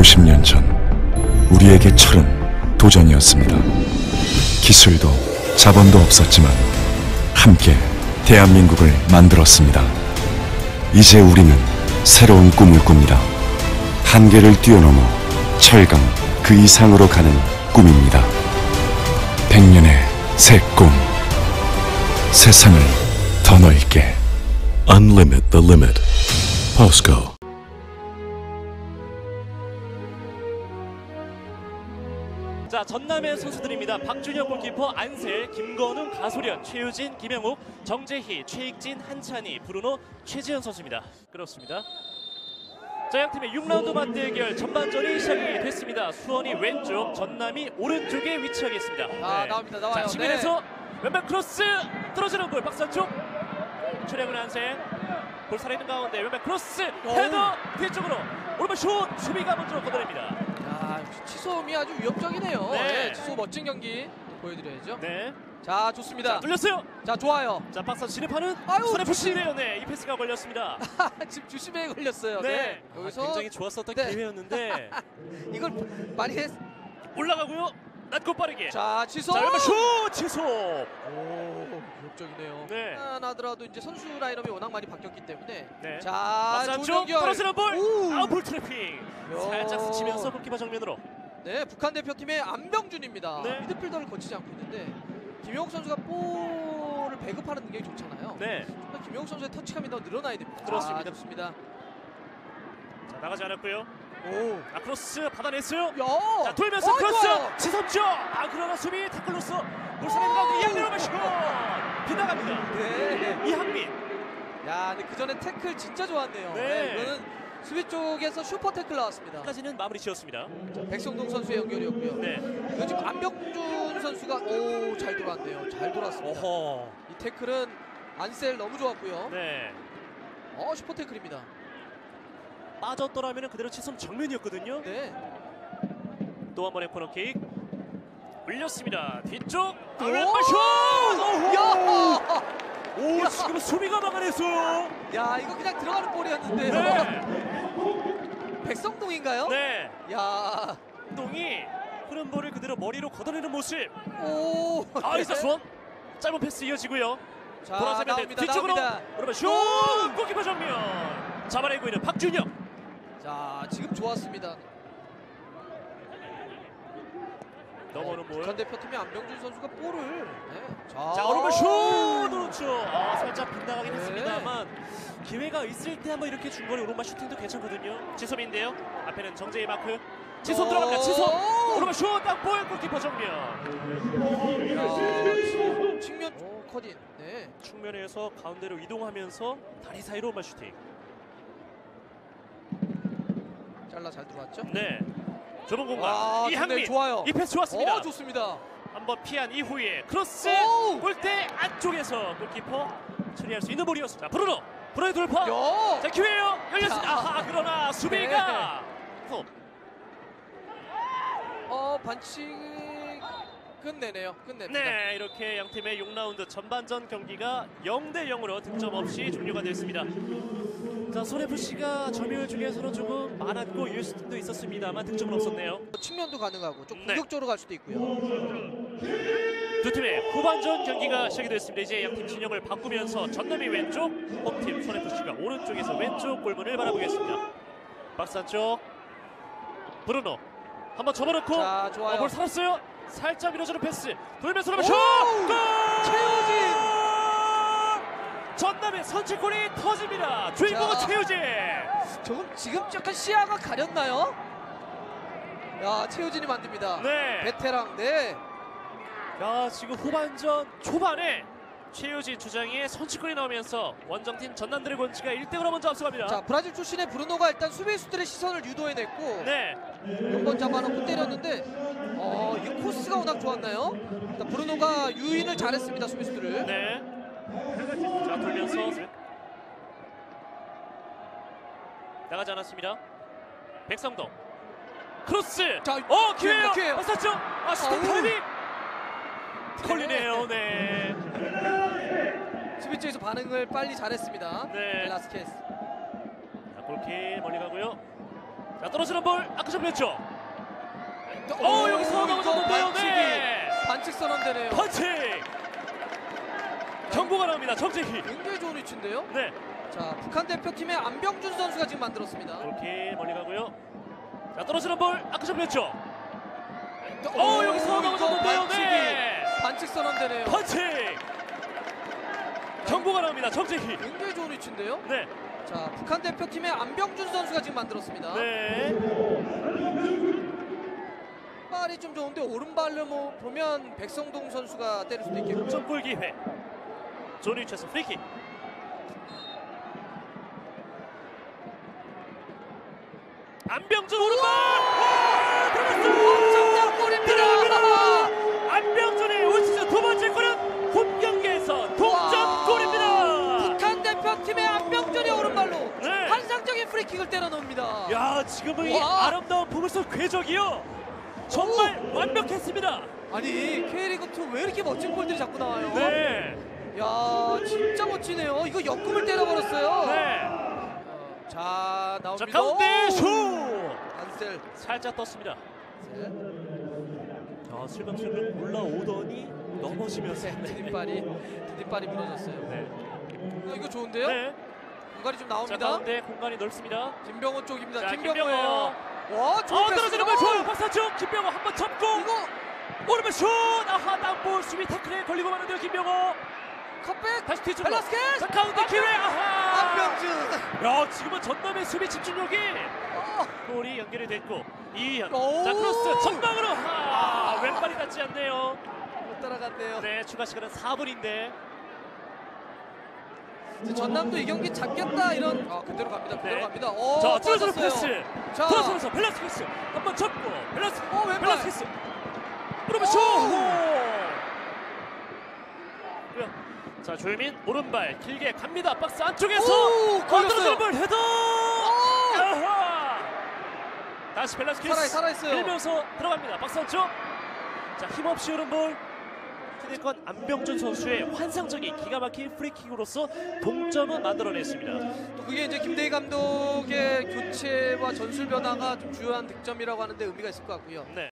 50년 전 우리에게 철은 도전이었습니다. 기술도 자본도 없었지만 함께 대한민국을 만들었습니다. 이제 우리는 새로운 꿈을 꿉니다. 한계를 뛰어넘어 철강 그 이상으로 가는 꿈입니다. 백년의 새 꿈. 세상을 더 넓게. Unlimit the limit. POSCO. 전남의 선수들입니다. 박준혁 골키퍼, 안셀, 김건웅, 가소련, 최유진, 김영욱, 정재희, 최익진, 한찬희, 브루노, 최지현 선수입니다. 그렇습니다. 자, 양 팀의 6라운드 맞대결 전반전이 시작이 됐습니다. 수원이 왼쪽, 전남이 오른쪽에 위치하겠습니다. 아, 나옵니다. 나와요. 자, 측면에서 왼발 크로스 떨어지는 볼 박스 안쪽. 최량훈 한세 볼 살아있는 가운데 왼발 크로스 헤더 뒤쪽으로 오른발 슛 수비가 먼저 걷어냅니다. 야, 역시 치소음이 아주 위협적이네요. 네. 네, 치소 멋진 경기 또 보여드려야죠. 네, 자, 좋습니다. 자 뚫렸어요. 자, 좋아요. 자 박스 진입하는 아유, 손에 푸시네요. 네, 이 패스가 걸렸습니다. 지금 주심에 걸렸어요. 네, 네. 아, 여기서 굉장히 좋았었던 네. 기회였는데 이걸 많이 했. 올라가고요. 낮고 빠르게. 자, 자, 치소. 왼발 슛 취소. 오, 위협적이네요. 네. 하나더라도 이제 선수 라인업이 워낙 많이 바뀌었기 때문에. 네. 자, 연결. 떨어지는 볼. 오. 아웃볼 트래핑. 야. 살짝 스치면서 골키퍼 정면으로. 네, 북한 대표팀의 안병준입니다. 네. 미드필더를 거치지 않고 있는데 김용욱 선수가 볼을 배급하는 능력이 좋잖아요. 네, 정말 김용욱 선수의 터치감이 더 늘어나야 됩니다. 그렇습니다. 아, 좋습니다. 자 나가지 않았고요. 오. 아 크로스 받아냈어요. 야! 자 돌면서 어, 크로스 좋아요. 치선죠. 아 그러나 수비 태클로서 이한민의 슛 빗나갑니다. 네. 이한민. 야, 근데 그 전에 태클 진짜 좋았네요. 네. 네. 이거는 수비 쪽에서 슈퍼 태클 나왔습니다. 까지는 마무리 지었습니다. 백성동 선수의 연결이었고요. 네. 이거 지금 안병준 선수가 오, 잘 돌아왔네요. 잘 돌았습니다. 어허. 이 태클은 안셀 너무 좋았고요. 네. 어, 슈퍼 태클입니다. 빠졌더라면 그대로 치선 정면이었거든요. 네. 또 한 번의 코너킥. 올렸습니다. 뒤쪽. 아, 오! 왼발 슛. 야! 오 야! 지금 수비가 막아냈어요. 야, 이거 그냥 들어가는 볼이었는데요. 네. 백성동인가요? 네. 야. 동이 흐른 볼을 그대로 머리로 걷어내는 모습. 오. 아 이사 수원. 짧은 패스 이어지고요. 자, 돌아서면 돼. 나옵니다. 뒤쪽으로. 그러면 슛. 골키퍼 정면. 잡아내고 있는 박준혁. 자, 지금 좋았습니다. 넘어오는 볼. 북한 대표팀의 안병준 선수가 볼을 네. 자, 자 오른발 슛 그렇죠. 아 살짝 빗나가긴 네. 했습니다만 기회가 있을 때 한번 이렇게 중거리 오른발 슈팅도 괜찮거든요. 지솜인데요. 앞에는 정재희 마크. 지솜 오! 들어갑니다. 지솜 오른발 슛 딱볼 골키퍼 정면. 야, 측면 오, 커딘. 네. 측면에서 가운데로 이동하면서 다리 사이로 오른발 슈팅. 잘라 잘 들어왔죠? 네. 좁은 공간 와, 이항민 네, 좋아요. 이 패스 좋았습니다. 어, 좋습니다. 한번 피한 이후에 크로스 오! 골대 안쪽에서 골키퍼 처리할 수 있는 볼이었습니다. 브루노 브루노의 돌파. 야! 자 기회예요. 열렸습니다. 자. 아하 그러나 수비가 톱. 어, 반칙 끝내네요. 끝냅니다. 네 이렇게 양 팀의 6라운드 전반전 경기가 0대 0으로 득점 없이 종료가 됐습니다. 자 손해프씨가 점유율 중에서는 조금 많았고 유스팅도 있었습니다만 득점은 없었네요. 측면도 가능하고 좀 네. 공격적으로 갈 수도 있고요. 두 팀의 후반전 경기가 시작이 됐습니다. 이제 양팀 진영을 바꾸면서 전남이 왼쪽, 홈팀 손해프씨가 오른쪽에서 왼쪽 골문을 바라보겠습니다. 박스 안쪽 브루노 한번 접어놓고 자, 좋아요. 어, 볼 살았어요. 살짝 밀어주는 패스 돌면서! 슛! 골! 최우진! 전남의 선취골이 터집니다. 주인공은 자. 최우진. 조금 지금 약간 시야가 가렸나요? 야, 최우진이 만듭니다. 네. 베테랑. 네. 야 지금 후반전 초반에 최우진 주장의 선취골이 나오면서 원정팀 전남 드래곤즈가 1등으로 먼저 앞서갑니다. 자, 브라질 출신의 브루노가 일단 수비수들의 시선을 유도해냈고 네. 한번 잡아놓고 때렸는데 어, 이 코스가 워낙 좋았나요? 일단 브루노가 유인을 잘했습니다, 수비수들을. 네. 자 돌면서 나가지 않았습니다. 백성동 크로스. 자, 어 기회요. 기회예요. 맞았죠? 아 어우. 컬리 걸리네요. 네. 수비 쪽에서 반응을 빨리 잘했습니다. 네. 벨라스케스. 자, 골킥 멀리 가고요. 자 떨어지는 볼 아크션 뺐죠. 오, 어 여기서 넘어졌는데요. 네. 반칙 선언되네요. 펀치. 경고가 나옵니다. 정재희. 굉장히 좋은 위치인데요. 네. 자, 북한 대표팀의 안병준 선수가 지금 만들었습니다. 그렇게 멀리 가고요. 자 떨어지는 볼 아크션. 오, 어 여기서 이거 넘어졌는데요. 반칙이. 네. 반칙 선언되네요. 펀치. 경고가 나옵니다. 정재희. 굉장히 좋은 위치인데요. 네. 자, 북한 대표팀의 안병준 선수가 지금 만들었습니다. 네. 발이 좀 좋은데 오른발로 뭐 보면 백성동 선수가 때릴 수도 있겠고. 점골 기회. 조니 최스 프리킥. 안병준 오른발. 와! 들어갔어. 엄청난 골입니다. 안병준의 올 시즌 두 번째 골은 홈 경기에서 동점골입니다. 북한 대표팀의 안병준이 오른발로 네. 환상적인 프리킥을 때려 넣습니다. 야 지금은 이 와. 아름다운 보물속 궤적이요. 정말 완벽했습니다. 아니 K리그2 왜 이렇게 멋진 골들이 자꾸 나와요? 네. 멋지네요. 이거 역금을 때려버렸어요. 네. 어, 자자 나옵니다. 가운데 오! 슛. 안셀. 살짝 떴습니다. 네. 자 슬금슬금 올라오더니 넘어지면서 네, 디딤발이 디딤발이 무너졌어요. 네. 어, 이거 좋은데요? 네. 공간이 좀 자 나옵니다. 가운데 공간이 넓습니다. 김병호 쪽입니다. 자, 김병호예요. 와 좋은 어 떨어지는 볼 패스죠? 좋아요. 박사쪽 김병호 한번 접고 이거 오른발 슛. 아하 땅볼 수비 태클에 걸리고 마는데요 김병호. 컵백 다시 뒤쪽으로. 벨라스케스 자 가운데 기회. 아하. 안병준. 야 지금은 전남의 수비 집중력이 어, 골이 연결이 됐고 이현. 오. 자 크로스 전방으로. 아, 아. 왼발이 닿지 않네요. 못 따라갔네요. 네 추가 시간은 4분인데. 이제 전남도 이 경기 잡겠다 이런 아 그대로 갑니다. 그대로 네. 갑니다. 오, 자 들어서는 빠졌어요. 패스. 자. 들어서면서 벨라스케스 한번 접고 벨라스 어, 왼발. 벨라스케스 오른발 슛. 그래요. 자 조유민 오른발 길게 갑니다 박스 안쪽에서 걸렸어요. 볼 헤더. 오! 아하. 다시 벨라스케스 살아 살아있어요. 밀면서 들어갑니다 박스 안쪽. 자 힘없이 오른 볼. 키대권 안병준 선수의 환상적인 기가 막힌 프리킥으로서 동점은 만들어냈습니다. 또 그게 이제 김대희 감독의 교체와 전술 변화가 좀 주요한 득점이라고 하는데 의미가 있을 것 같고요. 네.